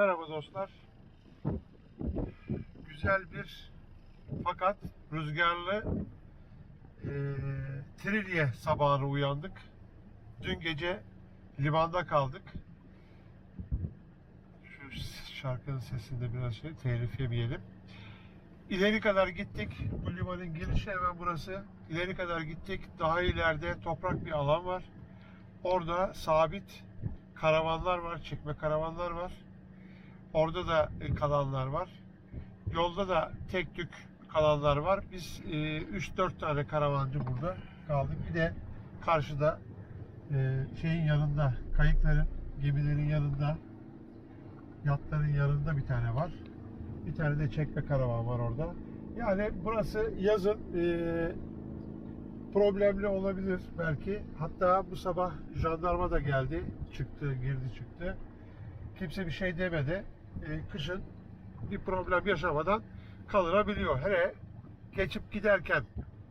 Merhaba dostlar. Güzel bir fakat rüzgarlı eee Trilye sabahına uyandık. Dün gece limanda kaldık. Şu şarkının sesinde biraz şey telif yemeyelim. İleri kadar gittik. Bu limanın girişi hemen burası. İleri kadar gittik. Daha ileride toprak bir alan var. Orada sabit karavanlar var, çekme karavanlar var. Orada da e, kalanlar var. Yolda da tek tük kalanlar var. Biz e, 3-4 tane karavancı burada kaldık. Bir de karşıda e, şeyin yanında, kayıkların, gemilerin yanında, yatların yanında bir tane var. Bir tane de çekme karavan var orada. Yani burası yazın e, problemli olabilir belki. Hatta bu sabah jandarma da geldi. Çıktı, girdi çıktı. Kimse bir şey demedi. E, kışın bir problem yaşamadan kalınabiliyor. Hele geçip giderken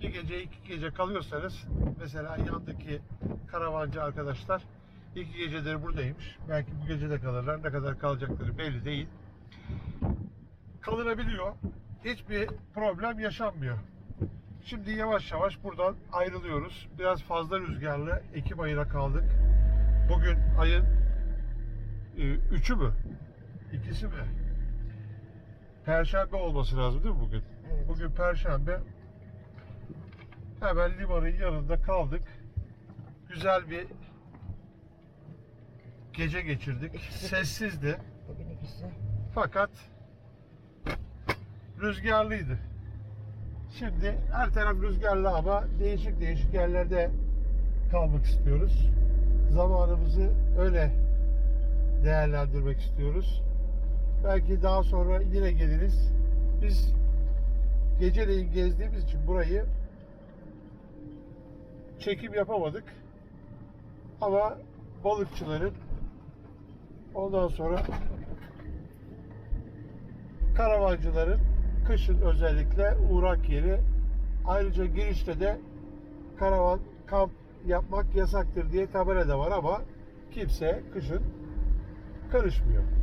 bir gece iki gece kalıyorsanız mesela yandaki karavancı arkadaşlar iki gecedir buradaymış. Belki bu gece de kalırlar. Ne kadar kalacakları belli değil. Kalınabiliyor. Hiçbir problem yaşanmıyor. Şimdi yavaş yavaş buradan ayrılıyoruz. Biraz fazla rüzgarlı Ekim ayına kaldık. Bugün ayın e, üçü mü? İkisi mi? Perşembe olması lazım değil mi bugün? Evet. Bugün Perşembe. Hemen limanın yanında kaldık. Güzel bir gece geçirdik. Sessizdi. Bugün ikisi. Fakat rüzgarlıydı. Şimdi her taraf rüzgarlı ama değişik değişik yerlerde kalmak istiyoruz. Zamanımızı öyle değerlendirmek istiyoruz. Belki daha sonra yine geliriz. Biz geceleyin gezdiğimiz için burayı çekim yapamadık. Ama balıkçıların ondan sonra karavancıların kışın özellikle uğrak yeri. Ayrıca girişte de karavan kamp yapmak yasaktır diye tabela da var ama kimse kışın karışmıyor.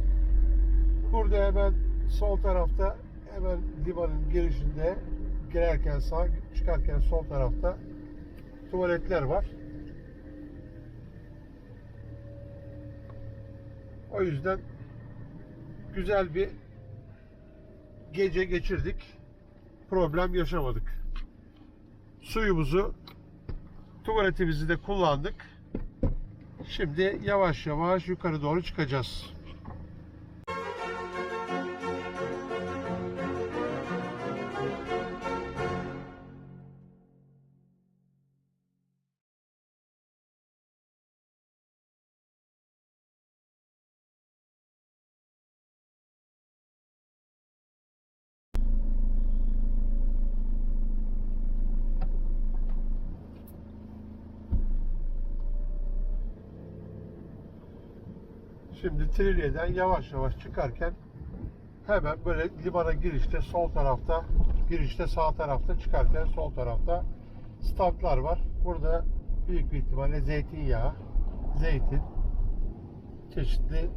Burada hemen sol tarafta hemen limanın girişinde girerken sağ çıkarken sol tarafta tuvaletler var. O yüzden güzel bir gece geçirdik. Problem yaşamadık. Suyumuzu, tuvaletimizi de kullandık. Şimdi yavaş yavaş yukarı doğru çıkacağız. Şimdi Trilye'den yavaş yavaş çıkarken hemen böyle limana girişte sol tarafta, girişte sağ tarafta çıkarken sol tarafta standlar var. Burada büyük bir ihtimalle zeytinyağı, zeytin, çeşitli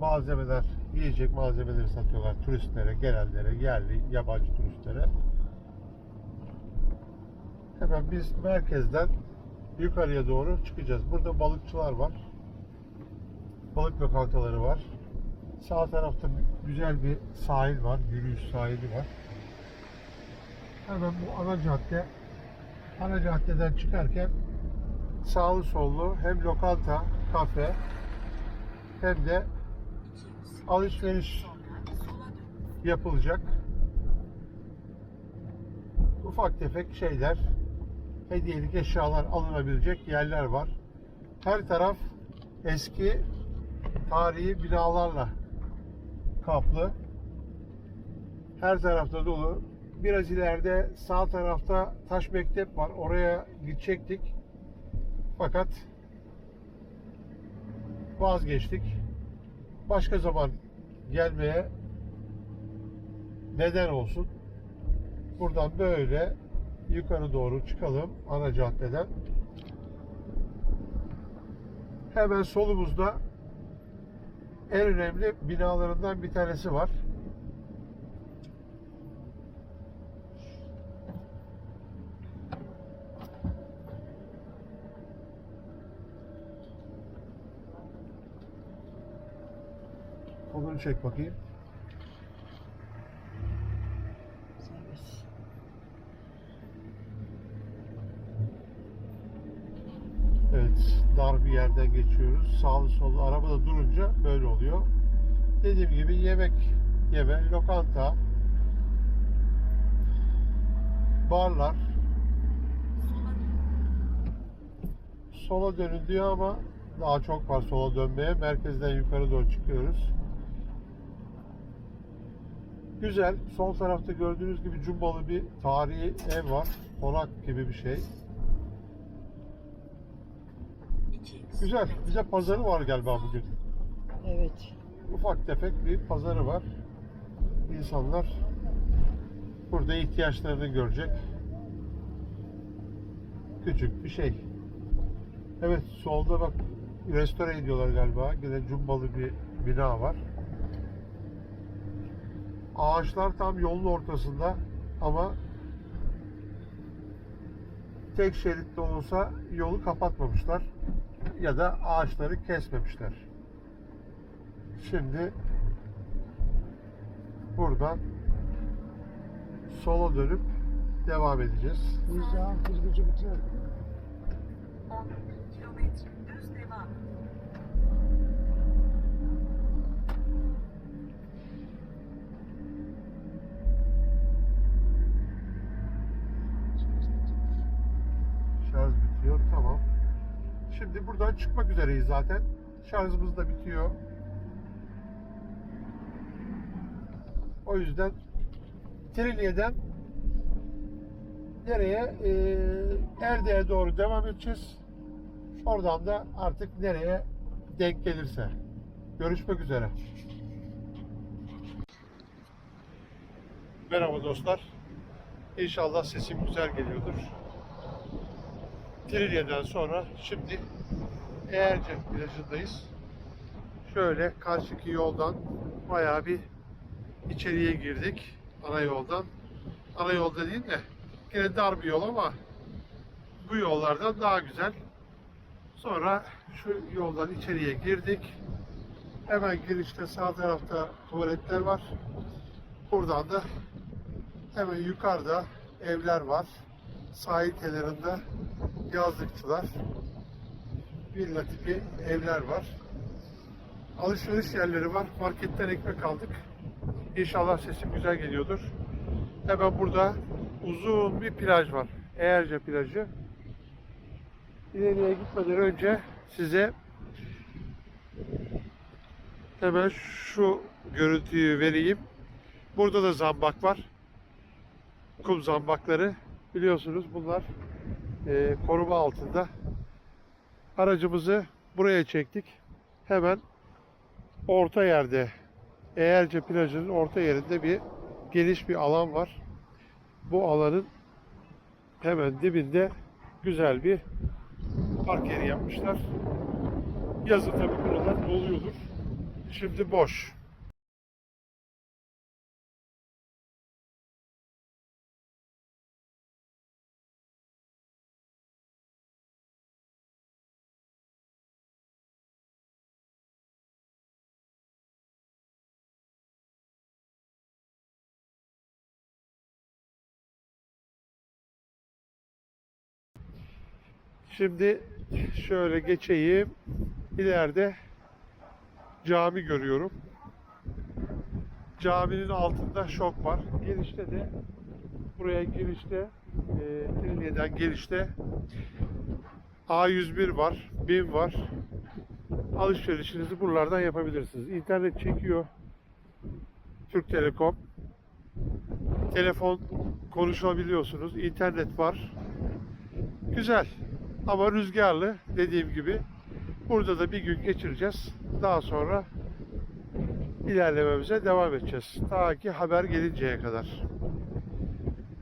malzemeler, yiyecek malzemeleri satıyorlar turistlere, gelenlere, yerli, yabancı turistlere. Hemen biz merkezden yukarıya doğru çıkacağız. Burada balıkçılar var balık lokantaları var. Sağ tarafta güzel bir sahil var, yürüyüş sahili var. Hemen bu ana cadde, ana caddeden çıkarken sağlı sollu hem lokanta, kafe hem de alışveriş yapılacak ufak tefek şeyler, hediyelik eşyalar alınabilecek yerler var. Her taraf eski tarihi binalarla kaplı. Her tarafta dolu. Biraz ileride sağ tarafta taş mektep var. Oraya gidecektik. Fakat vazgeçtik. Başka zaman gelmeye neden olsun. Buradan böyle yukarı doğru çıkalım ana caddeden. Hemen solumuzda en önemli binalarından bir tanesi var. Kolunu çek bakayım. Evet, dar bir geçiyoruz. Sağlı sollu arabada durunca böyle oluyor. Dediğim gibi yemek yeme, lokanta, barlar, sola dönün diyor ama daha çok var sola dönmeye. Merkezden yukarı doğru çıkıyoruz. Güzel. Sol tarafta gördüğünüz gibi cumbalı bir tarihi ev var. Konak gibi bir şey. Güzel. Bize pazarı var galiba bugün. Evet. Ufak tefek bir pazarı var. İnsanlar burada ihtiyaçlarını görecek. Küçük bir şey. Evet solda bak restore ediyorlar galiba. Yine cumbalı bir bina var. Ağaçlar tam yolun ortasında ama tek şeritte olsa yolu kapatmamışlar ya da ağaçları kesmemişler. Şimdi buradan sola dönüp devam edeceğiz. Yüzde altı gücü bitiyor. Buradan çıkmak üzereyiz zaten. Şarjımız da bitiyor. O yüzden Trilye'den nereye? Ee, Erde'ye doğru devam edeceğiz. Oradan da artık nereye denk gelirse. Görüşmek üzere. Merhaba dostlar. İnşallah sesim güzel geliyordur. Trilye'den sonra şimdi Eğerce plajındayız. Şöyle karşıki yoldan bayağı bir içeriye girdik. Ana yoldan. Ana yol dediğim de yine dar bir yol ama bu yollardan daha güzel. Sonra şu yoldan içeriye girdik. Hemen girişte sağ tarafta tuvaletler var. Buradan da hemen yukarıda evler var. Sahil kenarında yazlıkçılar, villa tipi evler var. Alışveriş yerleri var. Marketten ekmek aldık. İnşallah sesim güzel geliyordur. Hemen burada uzun bir plaj var. Eğerce plajı. İleriye gitmeden önce size hemen şu görüntüyü vereyim. Burada da zambak var. Kum zambakları. Biliyorsunuz bunlar e, koruma altında. Aracımızı buraya çektik. Hemen orta yerde Eğerce plajının orta yerinde bir geniş bir alan var. Bu alanın hemen dibinde güzel bir park yeri yapmışlar. Yazın tabii buralar doluyordur. Şimdi boş. Şimdi şöyle geçeyim. İleride cami görüyorum. Caminin altında şok var. Girişte de buraya girişte e, Trilye'den girişte A101 var, BİM var. Alışverişinizi buralardan yapabilirsiniz. İnternet çekiyor. Türk Telekom. Telefon konuşabiliyorsunuz. İnternet var. Güzel. Ama rüzgarlı dediğim gibi. Burada da bir gün geçireceğiz. Daha sonra ilerlememize devam edeceğiz. Ta ki haber gelinceye kadar.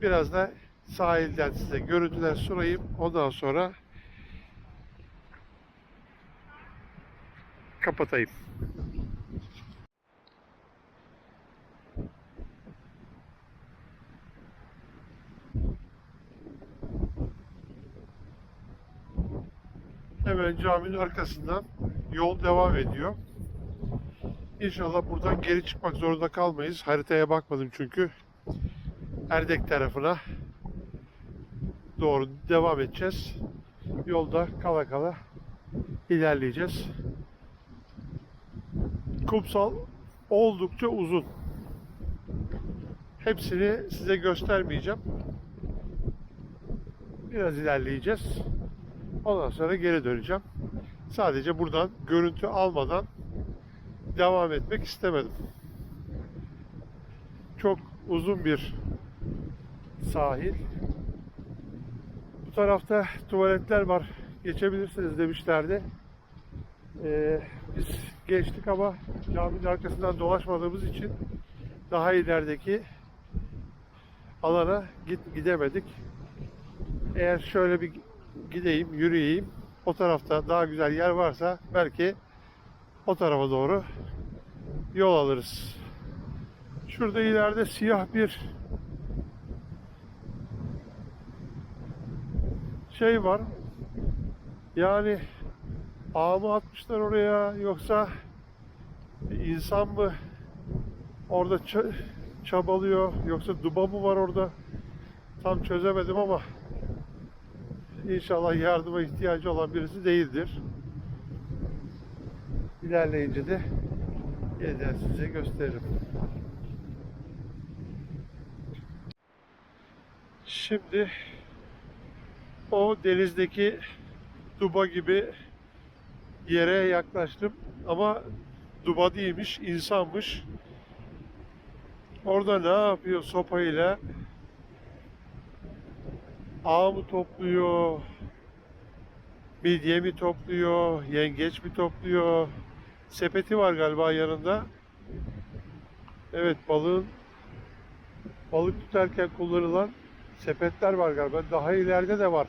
Biraz da sahilden size görüntüler sunayım. Ondan sonra kapatayım. Hemen caminin arkasından yol devam ediyor. İnşallah buradan geri çıkmak zorunda kalmayız. Haritaya bakmadım çünkü. Erdek tarafına doğru devam edeceğiz. Yolda kala kala ilerleyeceğiz. Kumsal oldukça uzun. Hepsini size göstermeyeceğim. Biraz ilerleyeceğiz. Ondan sonra geri döneceğim. Sadece buradan görüntü almadan devam etmek istemedim. Çok uzun bir sahil. Bu tarafta tuvaletler var. Geçebilirsiniz demişlerdi. Ee, biz geçtik ama caminin arkasından dolaşmadığımız için daha ilerideki alana git gidemedik. Eğer şöyle bir gideyim, yürüyeyim. O tarafta daha güzel yer varsa belki o tarafa doğru yol alırız. Şurada ileride siyah bir şey var. Yani ağ mı atmışlar oraya yoksa insan mı orada ça- çabalıyor yoksa duba mı var orada tam çözemedim ama İnşallah yardıma ihtiyacı olan birisi değildir. İlerleyince de yeniden size gösteririm. Şimdi o denizdeki duba gibi yere yaklaştım ama duba değilmiş, insanmış. Orada ne yapıyor sopayla? Ağ mı topluyor? Midye mi topluyor? Yengeç mi topluyor? Sepeti var galiba yanında. Evet balığın balık tutarken kullanılan sepetler var galiba. Daha ileride de var.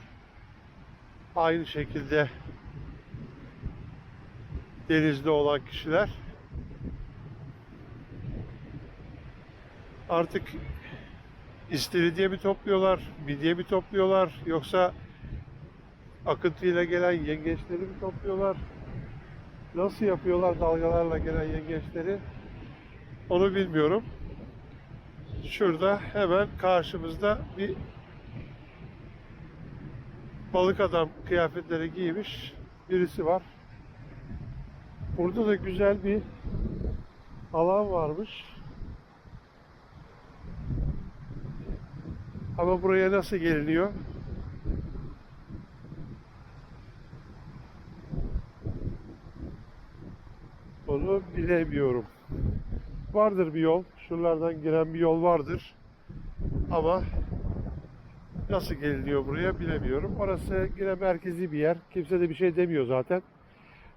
Aynı şekilde denizde olan kişiler. Artık İstiridye mi topluyorlar, midye mi topluyorlar yoksa akıntıyla gelen yengeçleri mi topluyorlar? Nasıl yapıyorlar dalgalarla gelen yengeçleri? Onu bilmiyorum. Şurada hemen karşımızda bir balık adam kıyafetleri giymiş birisi var. Burada da güzel bir alan varmış. Ama buraya nasıl geliniyor? Onu bilemiyorum. Vardır bir yol. Şuralardan giren bir yol vardır. Ama nasıl geliniyor buraya bilemiyorum. Orası yine merkezi bir yer. Kimse de bir şey demiyor zaten.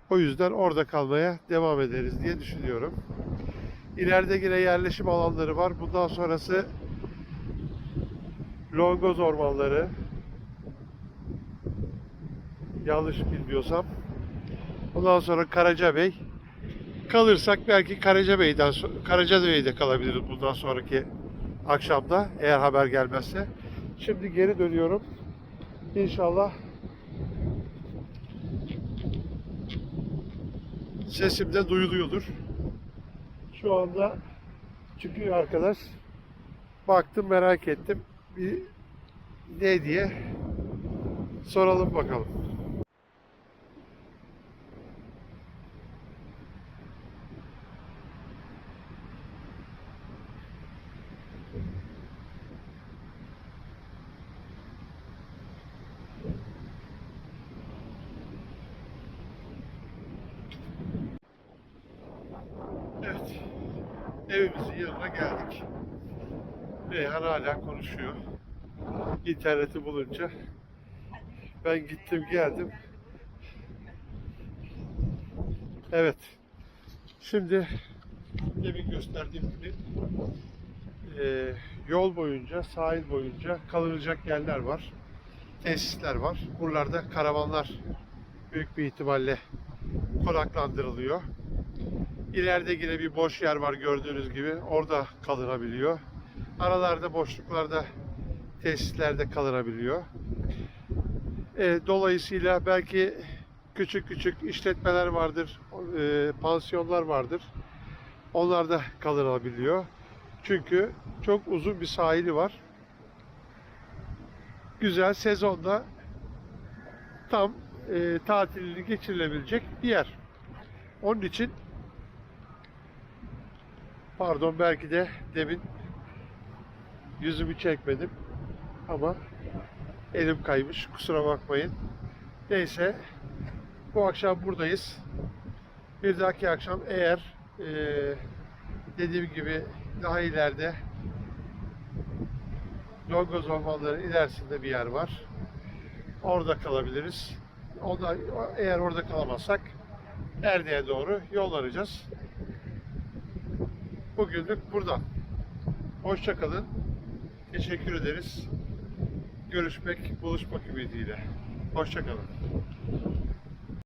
O yüzden orada kalmaya devam ederiz diye düşünüyorum. İleride yine yerleşim alanları var. Bundan sonrası Longoz ormanları. Yanlış bilmiyorsam. Ondan sonra Karacabey. Kalırsak belki Karacabey'den Karacabey'de kalabiliriz bundan sonraki akşamda eğer haber gelmezse. Şimdi geri dönüyorum. İnşallah sesim de duyuluyordur. Şu anda çıkıyor arkadaş. Baktım merak ettim. Bir ne diye soralım bakalım. Konuşuyor. İnterneti bulunca. Ben gittim geldim. Evet. Şimdi demin gösterdiğim gibi e, yol boyunca, sahil boyunca kalınacak yerler var. Tesisler var. Buralarda karavanlar büyük bir ihtimalle konaklandırılıyor. İleride yine bir boş yer var gördüğünüz gibi. Orada kalınabiliyor. Aralarda boşluklarda tesislerde kalınabiliyor. E, dolayısıyla belki küçük küçük işletmeler vardır, e, pansiyonlar vardır. Onlar da kalınabiliyor. Çünkü çok uzun bir sahili var. Güzel sezonda tam e, tatilini geçirilebilecek bir yer. Onun için pardon belki de demin yüzümü çekmedim ama elim kaymış kusura bakmayın. Neyse bu akşam buradayız. Bir dahaki akşam eğer eee, dediğim gibi daha ileride Longoz Ormanları ilerisinde bir yer var. Orada kalabiliriz. Onda, eğer orada kalamazsak Erde'ye doğru yollanacağız. Bugünlük burada. Hoşça kalın. Teşekkür ederiz. Görüşmek, buluşmak ümidiyle. Hoşça kalın.